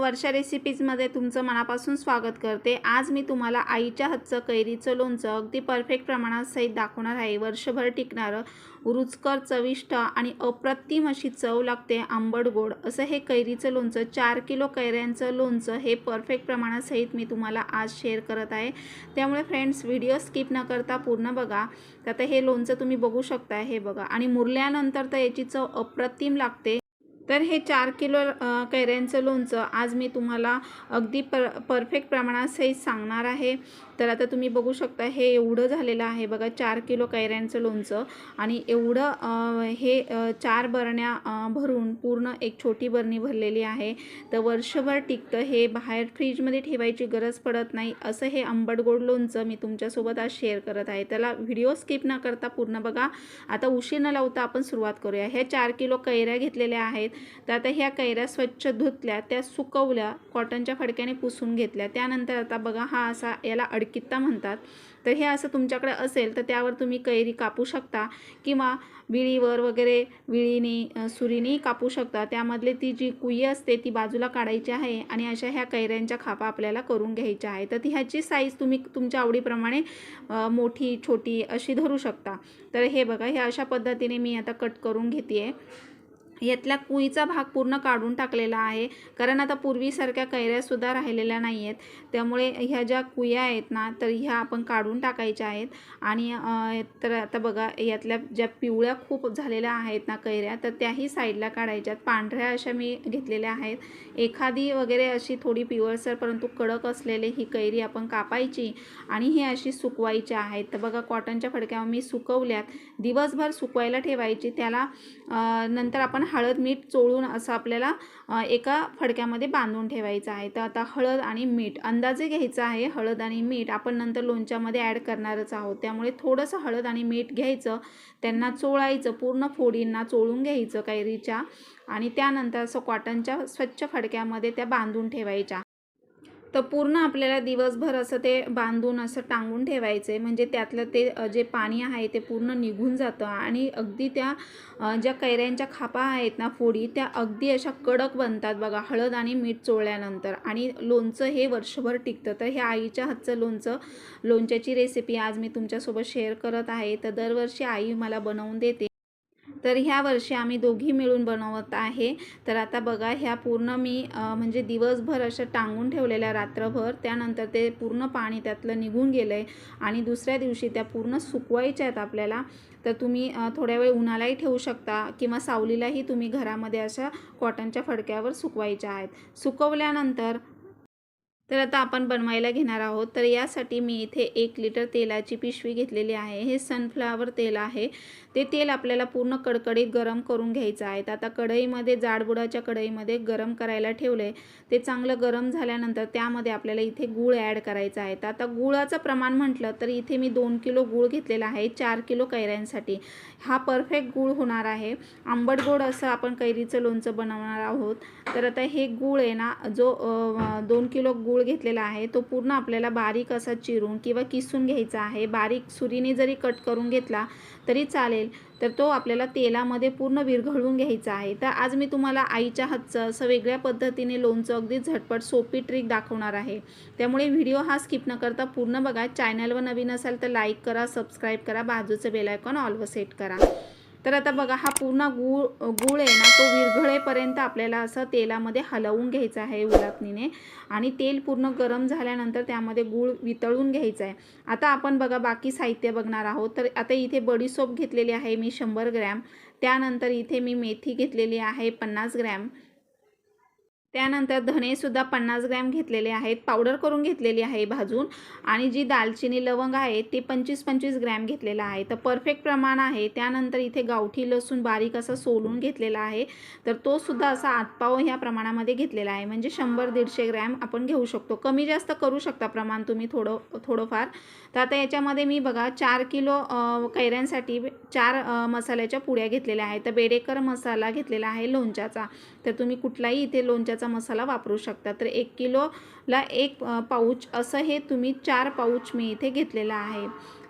वर्षा रेसिपीजमध्ये तुमचं मनापासून स्वागत करते. आज मी तुम्हाला आईच्या हातचं कैरीचं लोणचं अगदी परफेक्ट प्रमाणात सहित दाखवणार आहे. वर्षभर टिकणारं रुचकर चविष्ट आणि अप्रतिम अशी चव लागते आंबट गोड. असं हे कैरीचं लोणचं चार किलो कैऱ्यांचं लोणचं हे परफेक्ट प्रमाणात सहित मी तुम्हाला आज शेअर करत आहे. त्यामुळे फ्रेंड्स व्हिडिओ स्किप न करता पूर्ण बघा. तर आता हे लोणचं तुम्ही बघू शकता हे बघा. आणि मुरल्यानंतर तर याची चव अप्रतिम लागते. तर हे चार किलो कैऱ्यांचं लोणचं आज मी तुम्हाला अगदी पर परफेक्ट प्रमाणात सहित सांगणार आहे. तर आता तुम्ही बघू शकता हे एवढं झालेलं आहे बघा चार किलो कैऱ्यांचं लोणचं. आणि एवढं हे चार बरण्या भरून पूर्ण एक छोटी बरणी भरलेली आहे. तर वर्षभर टिकतं हे बाहेर फ्रीजमध्ये ठेवायची गरज पडत नाही. असं हे आंबट गोड लोणचं मी तुमच्यासोबत आज शेअर करत आहे. त्याला व्हिडिओ स्किप न करता पूर्ण बघा. आता उशीर न लावता आपण सुरुवात करूया. ह्या चार किलो कैऱ्या घेतलेल्या आहेत. तर आता ह्या कैऱ्या स्वच्छ धुतल्या त्या सुकवल्या कॉटनच्या फडक्याने पुसून घेतल्या. त्यानंतर आता बघा हा असा याला अडकित्ता म्हणतात. तर हे असं तुमच्याकडे असेल तर त्यावर तुम्ही कैरी कापू शकता किंवा विळीवर वगैरे विळीने सुरीने कापू शकता. त्यामधले ती जी कुई असते ती बाजूला काढायची आहे आणि अशा ह्या कैऱ्यांच्या खापा आपल्याला करून घ्यायच्या आहे तर ती ह्याची साईज तुम्ही तुमच्या आवडीप्रमाणे मोठी छोटी अशी धरू शकता. तर हे बघा हे अशा पद्धतीने मी आता कट करून घेते आहे यातला कुईचा भाग पूर्ण काढून टाकलेला आहे. कारण आता पूर्वीसारख्या कैऱ्यासुद्धा राहिलेल्या नाही आहेत त्यामुळे ह्या ज्या कुया आहेत ना तर ह्या आपण काढून टाकायच्या आहेत. आणि तर आता बघा यातल्या ज्या पिवळ्या खूप झालेल्या आहेत ना कैऱ्या तर त्याही साईडला काढायच्यात. पांढऱ्या अशा मी घेतलेल्या आहेत. एखादी वगैरे अशी थोडी पिवळसर परंतु कडक असलेली ही कैरी आपण कापायची आणि ही अशी सुकवायची आहेत. तर बघा कॉटनच्या फडक्यावर मी सुकवल्यात. दिवसभर सुकवायला ठेवायची. त्याला नंतर आपण हळद मीठ चोळून असं आपल्याला एका फडक्यामध्ये बांधून ठेवायचं आहे. तर आता हळद आणि मीठ अंदाजे घ्यायचं आहे हळद आणि मीठ. आपण नंतर लोणच्यामध्ये ॲड करणारच आहोत. त्यामुळे थोडंसं हळद आणि मीठ घ्यायचं त्यांना चोळायचं पूर्ण फोडींना चोळून घ्यायचं कैरीच्या आणि त्यानंतर असं कॉटनच्या स्वच्छ फडक्यामध्ये त्या बांधून ठेवायच्या. तर पूर्ण आपल्याला दिवसभर असं ते बांधून असं टांगून ठेवायचं. आहे म्हणजे त्यातलं ते जे पाणी आहे ते पूर्ण निघून जातं. आणि अगदी त्या ज्या कैऱ्यांच्या खापा आहेत ना फोडी त्या अगदी अशा कडक बनतात बघा हळद आणि मीठ चोळल्यानंतर. आणि लोणचं हे वर्षभर टिकतं. तर हे आईच्या हातचं लोणचं लोणच्याची रेसिपी आज मी तुमच्यासोबत शेअर करत आहे. तर दरवर्षी आई मला बनवून देते. तर ह्या वर्षी आम्ही दोघी मिळून बनवत आहे. तर आता बघा ह्या पूर्ण मी म्हणजे दिवसभर अशा टांगून ठेवलेल्या रात्रभर त्यानंतर ते पूर्ण पाणी त्यातलं निघून गेलं आहे आणि दुसऱ्या दिवशी त्या पूर्ण सुकवायच्या आहेत आपल्याला. तर तुम्ही थोड्या वेळ उन्हालाही ठेवू शकता किंवा सावलीलाही तुम्ही घरामध्ये अशा कॉटनच्या फडक्यावर सुकवायच्या आहेत. सुकवल्यानंतर तर आता आपण बनवायला घेणार आहोत. तर यासाठी मी इथे एक लिटर तेलाची पिशवी घेतलेली आहे. हे सनफ्लावर तेल आहे. ते तेल आपल्याला पूर्ण कडकडीत गरम करून घ्यायचं आहे. तर आता कढईमध्ये जाडबुडाच्या कढईमध्ये गरम करायला ठेवले ते चांगलं गरम झाल्यानंतर त्यामध्ये आपल्याला इथे गूळ ॲड करायचा आहे. तर आता गुळाचं प्रमाण म्हटलं तर इथे मी दोन किलो गूळ घेतलेला आहे. चार किलो कैऱ्यांसाठी. हा परफेक्ट गूळ होणार आहे. आंबट गोड असं आपण कैरीचं लोणचं बनवणार आहोत. तर आता हे गूळ आहे ना जो दोन किलो गूळ घेतलेला आहे. तो पूर्ण आपल्याला बारीक असा चिरून किंवा किसून घ्यायचा आहे. बारीक सुरीने जरी कट करून घेतला तरी चालेल तर तो आपल्याला तेलामध्ये पूर्ण विरघळून घ्यायचा आहे. तर आज मी तुम्हाला आईच्या हातचं असं वेगळ्या पद्धतीने लोणचं अगदी झटपट सोपी ट्रिक दाखवणार आहे. त्यामुळे व्हिडिओ हा स्किप न करता पूर्ण बघा. चॅनलवर नवीन असाल तर लाईक करा सबस्क्राईब करा बाजूचं बेलायकॉन ऑलवर सेट करा. तर आता बघा हा पूर्ण गूळ गूळ आहे ना तो विरघळेपर्यंत आपल्याला असं तेलामध्ये हलवून घ्यायचा आहे उलापणीने आणि तेल पूर्ण गरम झाल्यानंतर त्यामध्ये गूळ वितळून घ्यायचं आहे. आता आपण बघा बाकी साहित्य बघणार आहोत. तर आता इथे बडीसोप घेतलेली आहे मी शंभर ग्रॅम. त्यानंतर इथे मी मेथी घेतलेली आहे पन्नास ग्रॅम. त्यानंतर धनेसुद्धा पन्नास ग्रॅम घेतलेले आहेत. पावडर करून घेतलेली आहे भाजून. आणि जी दालचिनी लवंग आहे ते पंचवीस पंचवीस ग्रॅम घेतलेलं आहे. तर परफेक्ट प्रमाण आहे. त्यानंतर इथे गावठी लसूण बारीक असा सोलून घेतलेला आहे. तर तो सुद्धा असा आतपाव ह्या प्रमाणामध्ये घेतलेला आहे. म्हणजे शंभर दीडशे ग्रॅम आपण घेऊ शकतो. कमी जास्त करू शकता प्रमाण तुम्ही थोडं थोडंफार. तर आता याच्यामध्ये मी बघा चार किलो कैऱ्यांसाठी चार मसाल्याच्या पुड्या घेतलेल्या आहेत. तर बेडेकर मसाला घेतलेला आहे लोणच्याचा. तर तुम्ही कुठलाही इथे लोणच्याचा मसाला वापरू शकता. तर एक किलोला एक पाऊच असं हे तुम्ही चार पाऊच मी इथे घेतलेलं आहे.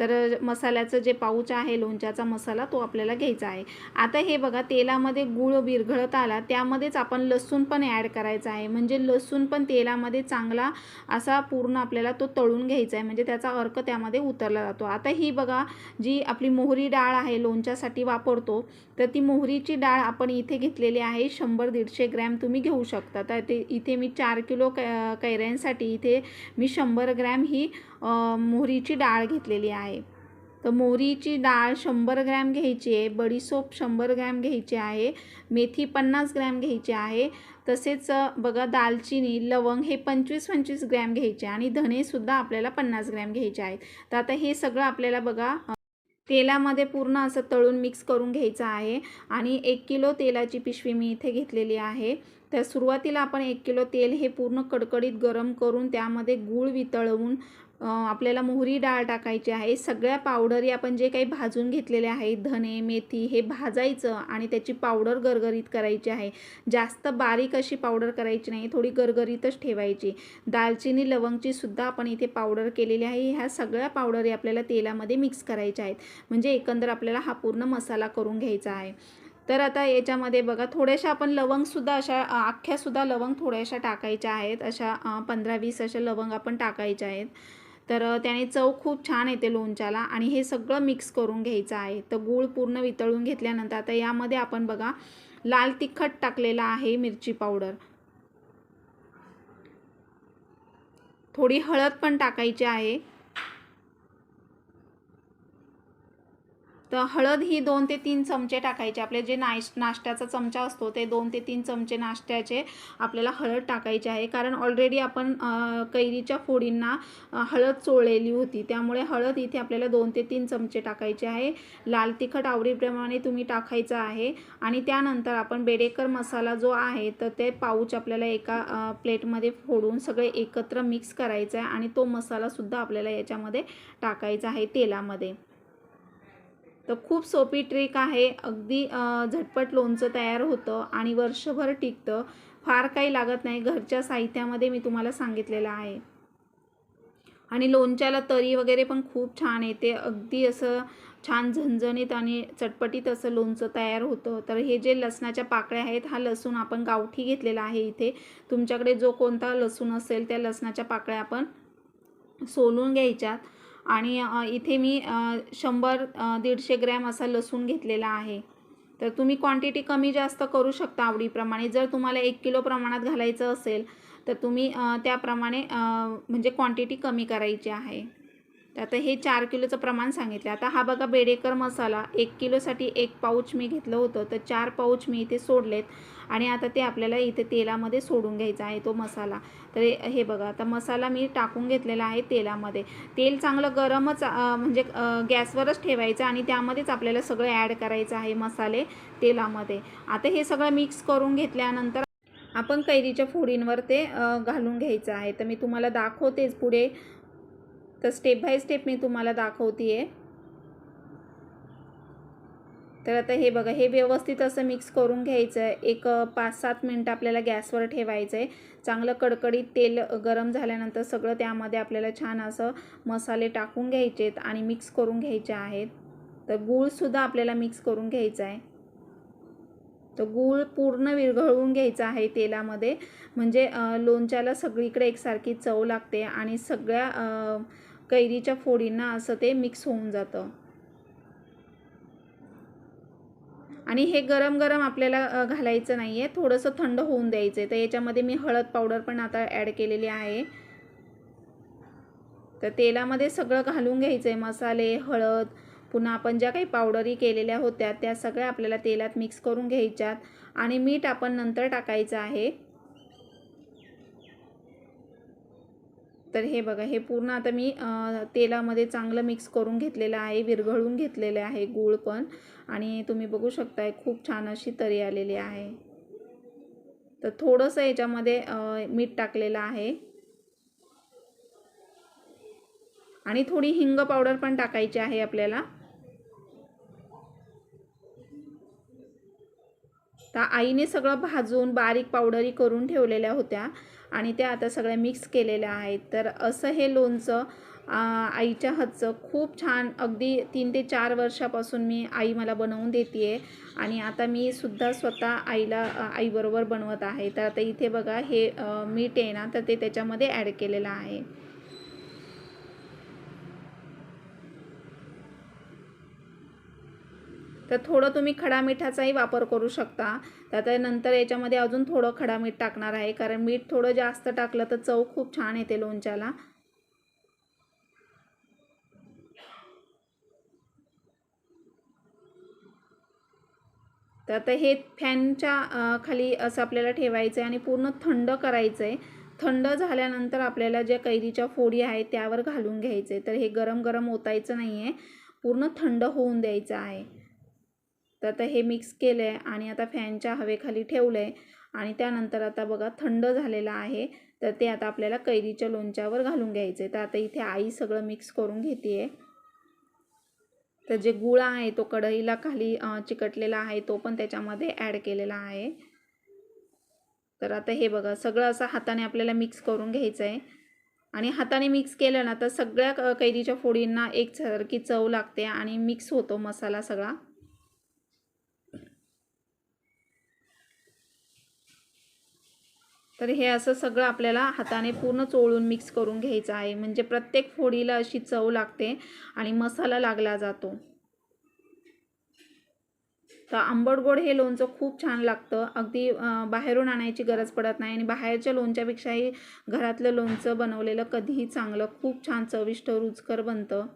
तर मसाल्याचं जे पाऊच आहे लोणच्याचा मसाला तो आपल्याला घ्यायचा आहे. आता हे बघा तेलामध्ये गूळ विरघळत आला त्यामध्येच आपण लसूण पण ॲड करायचा आहे. म्हणजे लसूण पण तेलामध्ये चांगला असा पूर्ण आपल्याला तो तळून घ्यायचा आहे. म्हणजे त्याचा अर्क त्यामध्ये उतरला जातो. आता ही बघा जी आपली मोहरी डाळ आहे लोणच्यासाठी वापरतो तर ती मोहरीची डाळ आपण इथे घेतलेली आहे. शंभर दीडशे ग्रॅम तुम्ही घेऊ शकता. तर ते इथे मी चार किलो कै कैऱ्यांसाठी इथे मी शंभर ग्रॅम ही मोहरीची डाळ घेतलेली आहे. तर मोहरीची डाळ शंभर ग्रॅम घ्यायची आहे बडीसोप शंभर ग्रॅम घ्यायची आहे मेथी पन्नास ग्रॅम घ्यायची आहे तसेच बघा दालचिनी लवंग हे पंचवीस पंचवीस ग्रॅम घ्यायचे आणि धणेसुद्धा आपल्याला पन्नास ग्रॅम घ्यायचे आहेत. तर आता हे सगळं आपल्याला बघा तेलामध्ये पूर्ण असं तळून मिक्स करून घ्यायचं आहे आणि एक किलो तेलाची पिशवी मी इथे घेतलेली आहे. तर सुरुवातीला आपण एक किलो तेल हे पूर्ण कडकडीत गरम करून त्यामध्ये गूळ वितळवून आपल्याला मोहरी डाळ टाकायची आहे. सगळ्या पावडरी आपण जे काही भाजून घेतलेले आहेत धने मेथी हे भाजायचं आणि त्याची पावडर गरगरीत करायची आहे. जास्त बारीक अशी पावडर करायची नाही थोडी गरगरीतच ठेवायची. दालचिनी लवंगची सुद्धा आपण इथे पावडर केलेली आहे. ह्या सगळ्या पावडरी आपल्याला तेलामध्ये मिक्स करायच्या आहेत. म्हणजे एकंदर आपल्याला हा पूर्ण मसाला करून घ्यायचा आहे. तर आता याच्यामध्ये बघा थोड्याशा आपण लवंगसुद्धा अशा अख्ख्यासुद्धा लवंग थोड्याशा टाकायच्या आहेत. अशा पंधरा वीस अशा लवंग आपण टाकायच्या आहेत. तर त्याने चव खूप छान येते लोणच्याला आणि हे सगळं मिक्स करून घ्यायचं आहे. तर गूळ पूर्ण वितळून घेतल्यानंतर आता यामध्ये आपण बघा लाल तिखट टाकलेला आहे मिरची पावडर. थोडी हळद पण टाकायची आहे. तर हळद ही दोन ते तीन चमचे टाकायचे. आपले जे नाश नाश्त्याचा चमचा असतो ते दोन ते तीन चमचे नाश्त्याचे आपल्याला हळद टाकायचे आहे. कारण ऑलरेडी आपण कैरीच्या फोडींना हळद चोळलेली होती. त्यामुळे हळद इथे आपल्याला दोन ते तीन चमचे टाकायचे आहे. लाल तिखट आवडीप्रमाणे तुम्ही टाकायचं आहे. आणि त्यानंतर आपण बेडेकर मसाला जो आहे तर ते पाऊच आपल्याला एका प्लेटमध्ये फोडून सगळे एकत्र मिक्स करायचं आहे. आणि तो मसालासुद्धा आपल्याला याच्यामध्ये टाकायचा आहे तेलामध्ये. तर खूप सोपी ट्रिक आहे. अगदी झटपट लोणचं तयार होतं आणि वर्षभर टिकतं. फार काही लागत नाही. घरच्या साहित्यामध्ये मी तुम्हाला सांगितलेलं आहे. आणि लोणच्याला तरी वगैरे पण खूप छान येते. अगदी असं छान झणझणीत आणि चटपटीत असं लोणचं तयार होतं. तर हे जे लसणाच्या पाकळ्या आहेत हा लसूण आपण गावठी घेतलेला आहे इथे. तुमच्याकडे जो कोणता लसूण असेल त्या लसणाच्या पाकळ्या आपण सोलून घ्यायच्यात. आणि इथे मी शंभर दीडशे ग्रॅम असा लसूण घेतलेला आहे. तर तुम्ही क्वांटिटी कमी जास्त करू शकता आवडीप्रमाणे. जर तुम्हाला एक किलो प्रमाणात घालायचं असेल तर तुम्ही त्याप्रमाणे म्हणजे क्वांटिटी कमी करायची आहे. तर आता हे चार किलोचं प्रमाण सांगितलं. आता हा बघा बेडेकर मसाला एक किलोसाठी एक पाऊच मी घेतलं होतं. तर चार पाऊच मी इथे सोडलेत आणि आता ते आपल्याला इथे तेलामध्ये सोडून घ्यायचा आहे तो मसाला. तर हे- बघा आता मसाला मी टाकून घेतलेला आहे तेलामध्ये. तेल चांगलं गरमच म्हणजे गॅसवरच ठेवायचं आणि त्यामध्येच आपल्याला सगळं ॲड करायचं आहे मसाले तेलामध्ये. आता हे सगळं मिक्स करून घेतल्यानंतर आपण कैरीच्या फोडींवर ते घालून घ्यायचं आहे. तर मी तुम्हाला दाखवतेच पुढे तर स्टेप बाय स्टेप मी तुम्हाला दाखवते आहे तर आता हे बघा हे व्यवस्थित असं मिक्स करून घ्यायचं आहे एक पाच सात मिनटं आपल्याला गॅसवर ठेवायचं आहे चांगलं कडकडीत तेल गरम झाल्यानंतर सगळं त्यामध्ये आपल्याला छान असं मसाले टाकून घ्यायचेत आणि मिक्स करून घ्यायचे आहेत. तर गूळसुद्धा आपल्याला मिक्स करून घ्यायचा आहे तर गूळ पूर्ण विरघळवून घ्यायचा आहे तेलामध्ये. म्हणजे लोणच्याला सगळीकडे एकसारखी चव लागते आणि सगळ्या कैरीच्या फोडींना असं ते मिक्स होऊन जातं. आणि हे गरम गरम आपल्याला घालायचं नाही आहे थोडंसं थंड होऊन द्यायचं आहे तर याच्यामध्ये मी हळद पावडर पण आता ॲड केलेली आहे. तर तेलामध्ये सगळं घालून घ्यायचं आहे मसाले हळद पुन्हा आपण ज्या काही पावडरी केलेल्या होत्या त्या सगळ्या आपल्याला तेलात मिक्स करून घ्यायच्यात. आणि मीठ आपण नंतर टाकायचं आहे. तर हे बघा हे पूर्ण आता मी तेलामध्ये चांगलं मिक्स करून घेतलेलं आहे विरघळून घेतलेलं आहे गूळ पण. आणि तुम्ही बघू शकताय खूप छान अशी तरी आलेली आहे. तर थोडंसं याच्यामध्ये मीठ टाकलेलं आहे. आणि थोडी हिंग पावडर पण टाकायची आहे आपल्याला. तर आईने सगळं भाजून बारीक पावडरी करून ठेवलेल्या होत्या. आणि त्या आता सगळ्या मिक्स केलेल्या आहेत. तर असं हे लोणचं आईच्या हातचं खूप छान अगदी तीन ते चार वर्षापासून मी आई मला बनवून देते आहे आणि आता मी सुद्धा स्वतः आईला आईबरोबर बनवत आहे. तर आता इथे बघा हे मीठ आहे ना तर ते त्याच्यामध्ये ॲड केलेलं आहे. तर थोडं तुम्ही खडा मिठाचाही वापर करू शकता. तर नंतर याच्यामध्ये अजून थोडं खडा मीठ टाकणार आहे. कारण मीठ थोडं जास्त टाकलं तर चव खूप छान येते लोणच्याला. तर आता हे फॅनच्या खाली असं आपल्याला ठेवायचं आहे आणि पूर्ण थंड करायचं आहे थंड झाल्यानंतर आपल्याला ज्या कैरीच्या फोडी आहेत त्यावर घालून घ्यायचे तर हे गरम गरम ओतायचं नाही आहे पूर्ण थंड होऊन द्यायचं आहे. तर आता हे मिक्स केलं आहे आणि आता फॅनच्या हवेखाली ठेवलं आहे आणि त्यानंतर आता बघा थंड झालेलं आहे. तर ते आता आपल्याला कैरीच्या लोणच्यावर घालून घ्यायचं आहे तर आता इथे आई सगळं मिक्स करून घेते आहे तर जे गुळ आहे तो कढईला खाली चिकटलेला आहे तो पण त्याच्यामध्ये ॲड केलेला आहे. तर आता हे बघा सगळं असं हाताने आपल्याला मिक्स करून घ्यायचं आहे आणि हाताने मिक्स केलं ना तर सगळ्या क- कैरीच्या फोडींना एकसारखी चव लागते आणि मिक्स होतो मसाला सगळा. तर हे असं सगळं आपल्याला हाताने पूर्ण चोळून मिक्स करून घ्यायचं आहे. म्हणजे प्रत्येक फोडीला अशी चव लागते आणि मसाला लागला जातो. तर आंबट गोड हे लोणचं खूप छान लागतं. अगदी बाहेरून आणायची गरज पडत नाही आणि बाहेरच्या लोणच्यापेक्षाही घरातलं लोणचं बनवलेलं कधीही चांगलं खूप छान चविष्ट रुचकर बनतं.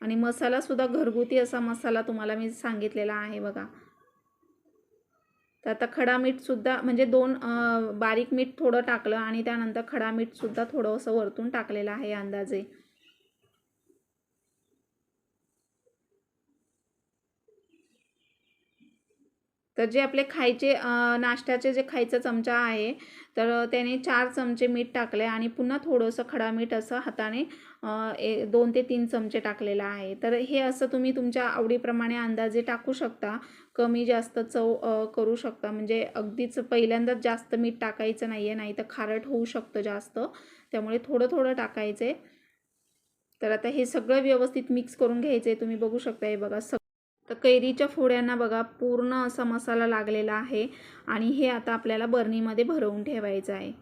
आणि मसालासुद्धा घरगुती असा मसाला तुम्हाला मी सांगितलेला आहे बघा. तर आता खडा मीठसुद्धा म्हणजे दोन बारीक मीठ थोडं टाकलं आणि त्यानंतर खडा मीठसुद्धा थोडं असं वरतून टाकलेलं आहे अंदाजे. तर जे आपले खायचे नाश्त्याचे जे खायचा चमचा आहे तर त्याने चार चमचे मीठ टाकले आणि पुन्हा थोडंसं खडा मीठ असं हाताने ए दोन ते तीन चमचे टाकलेलं आहे. तर हे असं तुम्ही तुमच्या आवडीप्रमाणे अंदाजे टाकू शकता. कमी जास्त चव करू शकता. म्हणजे अगदीच पहिल्यांदाच जास्त मीठ टाकायचं नाही आहे नाही तर खारट होऊ शकतं जास्त. त्यामुळे थोडं थोडं टाकायचं. आहे तर आता हे सगळं व्यवस्थित मिक्स करून घ्यायचं आहे तुम्ही बघू शकता हे बघा. सग तर कैरीच्या फोड्यांना बघा पूर्ण असा मसाला लागलेला आहे. आणि हे आता आपल्याला बरणीमध्ये भरवून ठेवायचं आहे.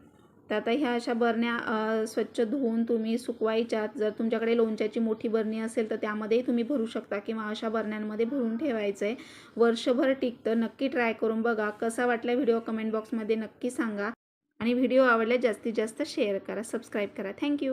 तर आता ह्या अशा बरण्या स्वच्छ धुवून तुम्ही सुकवायच्यात. जर तुमच्याकडे लोणच्याची मोठी बरणी असेल तर त्यामध्येही तुम्ही भरू शकता किंवा अशा बरण्यांमध्ये भरून ठेवायचं आहे वर्षभर टिकतं. नक्की ट्राय करून बघा. कसा वाटला व्हिडिओ कमेंट बॉक्समध्ये नक्की सांगा. आणि व्हिडिओ आवडल्यास जास्तीत जास्त शेअर करा सबस्क्राईब करा. थँक्यू.